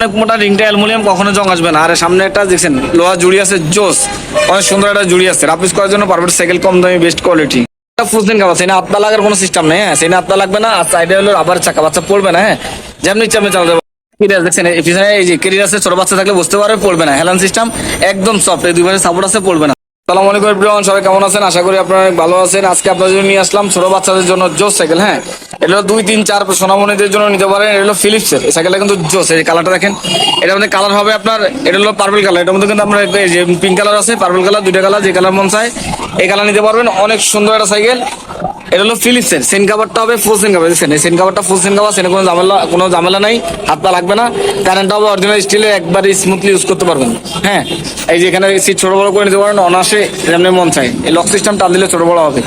অনেক মোটা রিংটা অ্যালুমিনিয়াম কখনো জং আসবে না। আর সামনে একটা দেখছেন, লোহা জুড়ি আছে, জোস। অনেক সুন্দর একটা জুড়ি আছে। রাপিস করার জন্য পারফেক্ট সাইকেল কম দামি, বেস্ট কোয়ালিটি। ফুসদিন খাবার সেই না লাগার কোনো সিস্টেম নেই হ্যাঁ? সেই আপনার লাগবে না, আর সাইডে হলো আবার চাকা, বাচ্চা পড়বে না হ্যাঁ? যেমনি ইচ্ছা আমি চালাতে কেরিয়ার দেখছেন পিছনে এই যে কেরিয়ার ছোট বাচ্চা থাকলে বুঝতে পারবে, পড়বে না। হেলান সিস্টেম একদম সফট এই দুই সাপোর্ট আছে, পড়বে না। সালাম আলাইকুম এভরিওয়ান সবাই কেমন আছেন? আশা করি আপনারা ভালো আছেন। আজকে আপনাদের জন্য নিয়ে আসলাম ছোট বাচ্চাদের জন্য জোস সাইকেল হ্যাঁ? এটা দুই, তিন, চার সোনামণিদের জন্য নিতে পারেন। এটা হলো ফিলিপসের এই সাইকেলটা কিন্তু জোস। এই কালারটা দেখেন। এটার মধ্যে কালার হবে আপনার, এটা হলো পার্পল কালার এটার মধ্যে কিন্তু আপনার যে পিঙ্ক কালার আছে পার্পল কালার দুইটা কালার যে কালার মন চায়, এই কালার নিতে পারবেন। অনেক সুন্দর একটা সাইকেল। এটা হলো ফিলিপসের সেন কাভারটা হবে ফুল সেন কাভার এই সেন কাভারটা ফুল সেন কাভার সেনে কোনো ঝামেলা কোনো ঝামেলা নাই, হাত পা লাগবে না। কারেন্টটা হবে অরিজিনাল স্টিলে একবার স্মুথলি ইউজ করতে পারবেন। হ্যাঁ এই যে এখানে সিট ছোট বড় করে নিতে পারেন অনাসে যেমনি মন চাই এই লক সিস্টেম টান দিলে ছোট বড় হবে।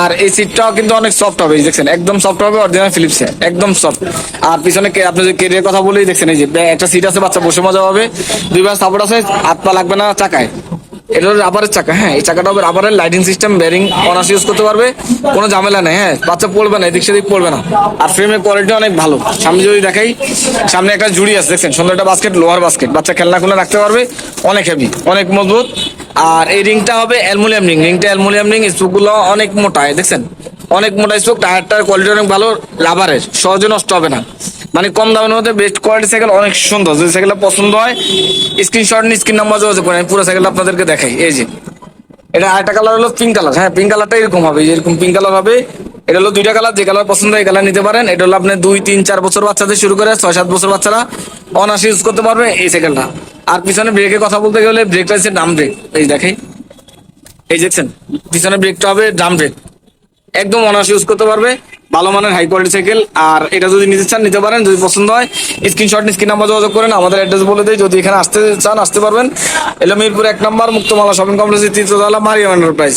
আর এই সিটটাও কিন্তু অনেক সফট হবে, এই দেখছেন, একদম সফট হবে অরিজিনাল ফিলিপসে একদম সফট আর পিছনে আপনি যে কেরিয়ার কথা বলেই দেখছেন, এই যে, একটা সিট আছে, বাচ্চা বসে মজা হবে দুইবার সাপোর্ট আছে, হাত পা লাগবে না চাকায়। এটা হলো রাবারের চাকা হ্যাঁ এই চাকাটা হবে রাবারের লাইটিং সিস্টেম ব্যারিং অনার্স ইউজ করতে পারবে, কোনো ঝামেলা নেই হ্যাঁ বাচ্চা পড়বে না, এদিক সেদিক পড়বে না। আর ফ্রেমের কোয়ালিটি অনেক ভালো। সামনে যদি দেখাই, সামনে একটা জুড়ি আছে, দেখছেন, সুন্দর একটা বাস্কেট লোহার বাস্কেট বাচ্চা খেলনা খুলে রাখতে পারবে, অনেক হেভি অনেক মজবুত। আর এই রিংটা হবে অ্যালমোনিয়াম রিং রিংটা অ্যালমোনিয়াম রিং স্পুকগুলো অনেক মোটা, দেখছেন, অনেক মোটা স্পোক টায়ারটার কোয়ালিটি অনেক ভালো রাবারের সহজে নষ্ট হবে না। মানে কম দামের মধ্যে বেস্ট কোয়ালিটি সাইকেল অনেক সুন্দর। যদি সাইকেলটা পছন্দ হয় স্ক্রিনশট নিয়ে স্ক্রিন নাম্বার যোগাযোগ করেন পুরো সাইকেলটা আপনাদেরকে দেখাই। এই যে, এটা আরেকটা কালার হলো পিঙ্ক কালার হ্যাঁ পিঙ্ক কালারটা এরকম হবে এরকম পিঙ্ক কালার হবে। এটা হলো দুইটা কালার যে কালার পছন্দ এই কালার নিতে পারেন। এটা হলো আপনি দুই, তিন, চার বছর বাচ্চাদের শুরু করে ছয়, সাত বছর বাচ্চারা অনার্স ইউজ করতে পারবে এই সাইকেলটা আর পিছনে ব্রেকের কথা বলতে গেলে ব্রেকটা হচ্ছে ডাম ব্রেক এই দেখাই এই দেখছেন, পিছনে ব্রেকটা হবে ড্রাম ব্রেক একদম অনার্স ইউজ করতে পারবে। ভালো মানের হাই কোয়ালিটি সাইকেল আর এটা যদি নিতে চান, নিতে পারেন, যদি পছন্দ হয় স্ক্রিনশট স্ক্রিন নাম্বার যোগাযোগ করেন, আমাদের অ্যাড্রেস বলে দিই, যদি এখানে আসতে চান, আসতে পারবেন। এলো মিরপুর এক নম্বর, মুক্তমালা শপিং কমপ্লেক্সের তৃতীয়তলা মারিয়াম এন্টারপ্রাইজ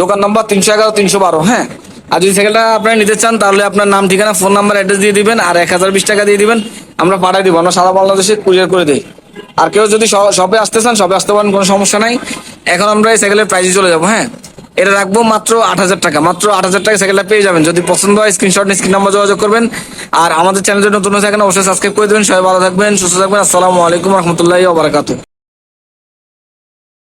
দোকান নাম্বার তিনশো এগারো, তিনশো বারো হ্যাঁ? আর যদি সাইকেলটা আপনারা নিতে চান, তাহলে আপনার নাম, ঠিকানা ফোন নাম্বার অ্যাড্রেস দিয়ে দিবেন, আর এক হাজার বিশ টাকা দিয়ে দিবেন, আমরা পাঠাই দিব, আমরা সারা বাংলাদেশে কুরিয়ার করে দিই। আর কেউ যদি শপে আসতে চান শপে আসতে পারেন, কোনো সমস্যা নাই। এখন আমরা এই সাইকেলের প্রাইসে চলে যাব হ্যাঁ? এটা রাখব মাত্র আট হাজার টাকা। মাত্র আট হাজার টাকা সাইকেলটা পেয়ে যাবেন। যদি পছন্দ হয় স্ক্রিনশট স্ক্রিন নাম্বার যোগাযোগ করবেন। আর আমাদের চ্যানেলের নতুন এখানে অবশ্যই সাবস্ক্রাইব করে দেবেন। সবাই ভালো থাকবেন, সুস্থ থাকবেন। আসসালামু আলাইকুম রহমতুল্লাহ